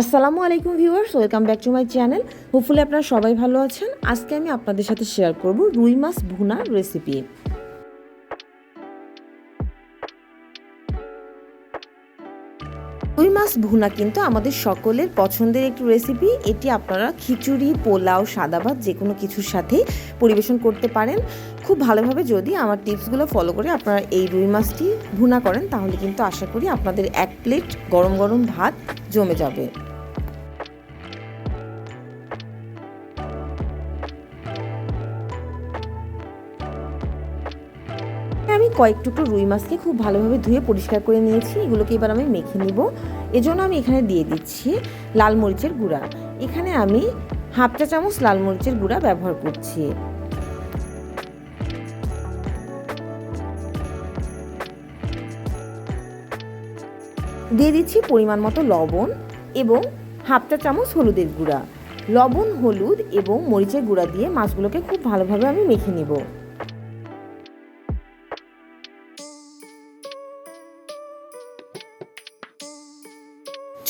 আসসালামু আলাইকুম viewers, welcome back to my channel. Hopefully আপনারা সবাই ভালো আছেন। আজকে আমি আপনাদের সাথে শেয়ার করব রুই মাছ ভুনা রেসিপি রুই মাছ ভুনা কিন্তু আমাদের সকলের পছন্দের একটি রেসিপি এটি আপনারা খিচুড়ি, পোলাও, সাদা ভাত যে কোনো কিছুর সাথে পরিবেশন করতে পারেন। খুব ভালোভাবে যদি আমার টিপসগুলো ফলো করে আপনারা এই রুই মাছটি ভুনা করেন, তাহলে কিন্তু আশা করি আপনাদের এক প্লেট গরম গরম ভাত জমে যাবে। আমি কয়েক টুকরো রুই মাছকে খুব ভালোভাবে ধুয়ে পরিষ্কার করে নিয়েছি। এগুলোকে এবার আমি মেখে নিব। এজন্য আমি এখানে দিয়ে দিচ্ছি লাল মরিচের গুঁড়া। এখানে আমি হাফ চা চামচ লাল মরিচের গুঁড়া ব্যবহার করছি। দিয়ে দিচ্ছি পরিমাণ মতো লবণ এবং হাফ চা চামচ হলুদের গুঁড়া। লবণ, হলুদ এবং মরিচের গুঁড়া দিয়ে মাছগুলোকে খুব ভালোভাবে আমি মেখে নিব।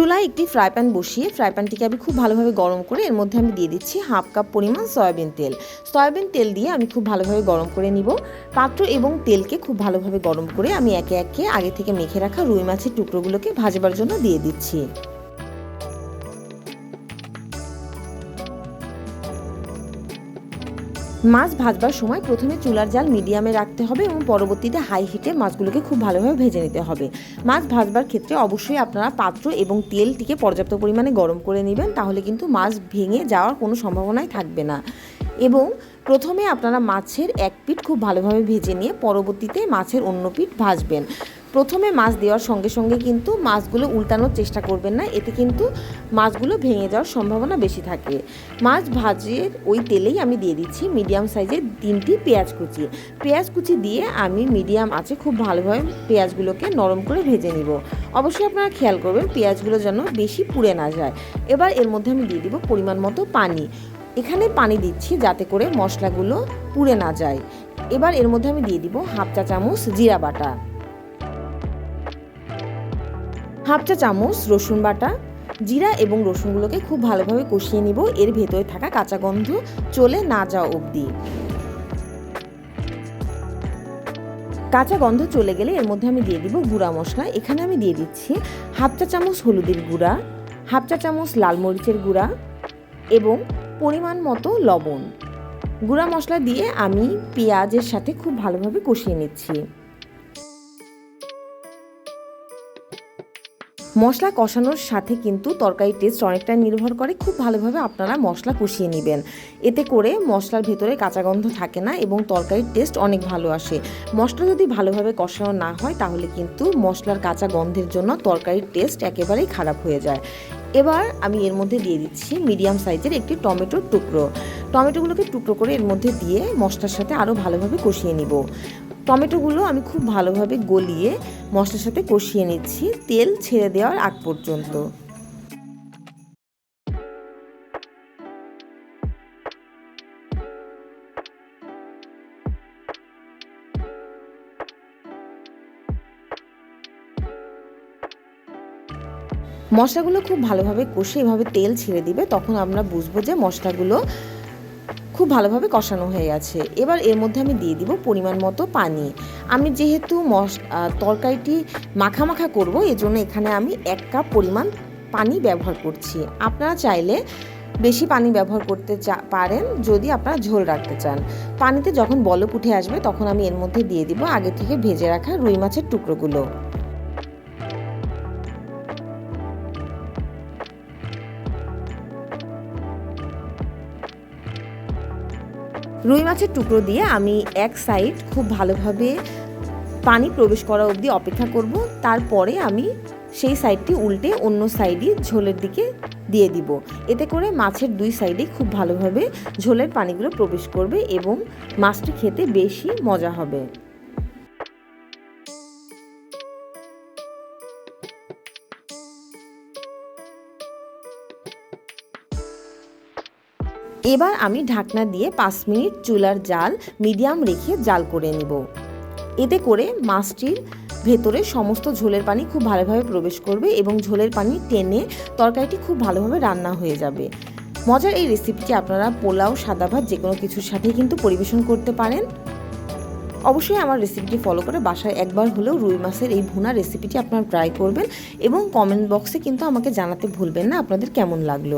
চুলায় একটি ফ্রাই প্যান বসিয়ে ফ্রাই প্যানটিকে আমি খুব ভালোভাবে গরম করে এর মধ্যে আমি দিয়ে দিচ্ছি হাফ কাপ পরিমাণ সয়াবিন তেল। সয়াবিন তেল দিয়ে আমি খুব ভালোভাবে গরম করে নিব। পাত্র এবং তেলকে খুব ভালোভাবে গরম করে আমি একে একে আগে থেকে মেখে রাখা রুই মাছের টুকরোগুলোকে ভাজবার জন্য দিয়ে দিচ্ছি। মাছ ভাজবার সময় প্রথমে চুলার জাল মিডিয়ামে রাখতে হবে এবং পরবর্তীতে হাই হিটে মাছগুলোকে খুব ভালোভাবে ভেজে নিতে হবে। মাছ ভাজবার ক্ষেত্রে অবশ্যই আপনারা পাত্র এবং তেলটিকে পর্যাপ্ত পরিমাণে গরম করে নেবেন, তাহলে কিন্তু মাছ ভেঙে যাওয়ার কোনো সম্ভাবনাই থাকবে না। এবং প্রথমে আপনারা মাছের এক পিঠ খুব ভালোভাবে ভেজে নিয়ে পরবর্তীতে মাছের অন্য পিঠ ভাজবেন। প্রথমে মাছ দেওয়ার সঙ্গে সঙ্গে কিন্তু মাছগুলো উল্টানোর চেষ্টা করবেন না। এতে কিন্তু মাছগুলো ভেঙে যাওয়ার সম্ভাবনা বেশি থাকে। মাছ ভাজের ওই তেলেই আমি দিয়ে দিচ্ছি মিডিয়াম সাইজের তিনটি পেঁয়াজ কুচি। পেঁয়াজ কুচি দিয়ে আমি মিডিয়াম আছে খুব ভালোভাবে পেঁয়াজগুলোকে নরম করে ভেজে নিব। অবশ্যই আপনারা খেয়াল করবেন পেঁয়াজগুলো যেন বেশি পুড়ে না যায়। এবার এর মধ্যে আমি দিয়ে দিব পরিমাণ মতো পানি। এখানে পানি দিচ্ছি যাতে করে মশলাগুলো পুড়ে না যায়। এবার এর মধ্যে আমি দিয়ে দিব হাফ চা চামচ জিরা বাটা। হাফ চা চামচ রসুন বাটা, জিরা এবং রসুনগুলোকে খুব ভালোভাবে কষিয়ে নিব। এর ভেতরে থাকা কাঁচা গন্ধ চলে না যাওয়া অবধি। কাঁচা গন্ধ চলে গেলে এর মধ্যে আমি দিয়ে দিব গুঁড়া মশলা। এখানে আমি দিয়ে দিচ্ছি হাফ চা চামচ হলুদের গুঁড়া, হাফ চা চামচ লাল মরিচের গুঁড়া এবং পরিমাণ মতো লবণ। গুঁড়া মশলা দিয়ে আমি পেঁয়াজের সাথে খুব ভালোভাবে কষিয়ে নিচ্ছি। মশলা কষানোর সাথে কিন্তু তরকারির টেস্ট অনেকটা নির্ভর করে। খুব ভালোভাবে আপনারা মশলা কষিয়ে নেবেন। এতে করে মশলার ভেতরে কাঁচা গন্ধ থাকে না এবং তরকারির টেস্ট অনেক ভালো আসে। মশলা যদি ভালোভাবে কষানো না হয়, তাহলে কিন্তু মশলার কাঁচা গন্ধের জন্য তরকারির টেস্ট একেবারেই খারাপ হয়ে যায়। এবার আমি এর মধ্যে দিয়ে দিচ্ছি মিডিয়াম সাইজের একটি টমেটোর টুকরো। টমেটোগুলোকে টুকরো করে এর মধ্যে দিয়ে মশলার সাথে আরও ভালোভাবে কষিয়ে নিব। টমেটোগুলো আমি খুব ভালোভাবে গলিয়ে মশলার সাথে কষিয়ে নিচ্ছি, তেল ছেড়ে দেওয়ার আগ পর্যন্ত। মশলাগুলো খুব ভালোভাবে কষে এভাবে তেল ছেড়ে দিবে, তখন আমরা বুঝব যে মশলাগুলো খুব ভালোভাবে কষানো হয়ে গেছে। এবার এর মধ্যে আমি দিয়ে দিব পরিমাণ মতো পানি। আমি যেহেতু মশ তরকারিটি মাখা মাখা করব, এজন্য এখানে আমি এক কাপ পরিমাণ পানি ব্যবহার করছি। আপনারা চাইলে বেশি পানি ব্যবহার করতে পারেন যদি আপনারা ঝোল রাখতে চান। পানিতে যখন বলক উঠে আসবে, তখন আমি এর মধ্যে দিয়ে দিব আগে থেকে ভেজে রাখা রুই মাছের টুকরোগুলো। রুই মাছের টুকরো দিয়ে আমি এক সাইড খুব ভালোভাবে পানি প্রবেশ করা অবধি অপেক্ষা করব। তারপরে আমি সেই সাইডটি উল্টে অন্য সাইডে ঝোলের দিকে দিয়ে দিব। এতে করে মাছের দুই সাইডে খুব ভালোভাবে ঝোলের পানিগুলো প্রবেশ করবে এবং মাছটি খেতে বেশি মজা হবে। এবার আমি ঢাকনা দিয়ে পাঁচ মিনিট চুলার জাল মিডিয়াম রেখে জাল করে নিব। এতে করে মাছটির ভেতরে সমস্ত ঝোলের পানি খুব ভালোভাবে প্রবেশ করবে এবং ঝোলের পানি টেনে তরকারিটি খুব ভালোভাবে রান্না হয়ে যাবে। মজার এই রেসিপিটি আপনারা পোলাও, সাদা ভাত যে কোনো কিছুর সাথেই কিন্তু পরিবেশন করতে পারেন। অবশ্যই আমার রেসিপিটি ফলো করে বাসায় একবার হলেও রুই মাছের এই ভুনা রেসিপিটি আপনারা ট্রাই করবেন এবং কমেন্ট বক্সে কিন্তু আমাকে জানাতে ভুলবেন না। আপনাদের কেমন লাগল?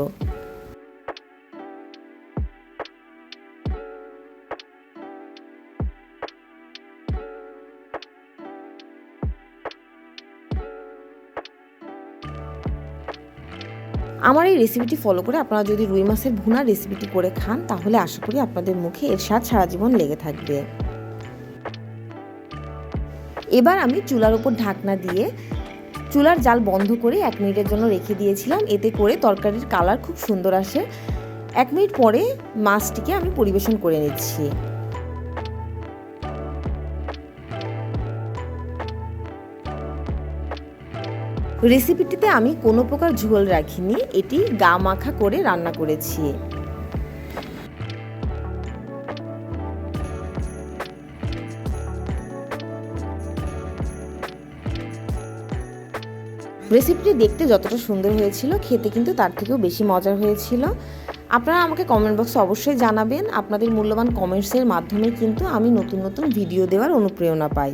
আমার এই রেসিপিটি ফলো করে আপনারা যদি রুই মাছের ভুনা রেসিপিটি করে খান, তাহলে আশা করি আপনাদের মুখে এর স্বাদ সারা জীবন লেগে থাকবে। এবার আমি চুলার উপর ঢাকনা দিয়ে চুলার জাল বন্ধ করে এক মিনিটের জন্য রেখে দিয়েছিলাম। এতে করে তরকারির কালার খুব সুন্দর আসে। এক মিনিট পরে মাছটিকে আমি পরিবেশন করে নিচ্ছি। রেসিপিটিতে আমি কোনো প্রকার ঝোল রাখিনি, এটি গা মাখা করে রান্না করেছি। রেসিপিটি দেখতে যতটা সুন্দর হয়েছিল, খেতে কিন্তু তার থেকেও বেশি মজার হয়েছিল। আপনারা আমাকে কমেন্ট বক্সে অবশ্যই জানাবেন। আপনাদের মূল্যবান কমেন্টসের মাধ্যমে কিন্তু আমি নতুন নতুন ভিডিও দেওয়ার অনুপ্রেরণা পাই।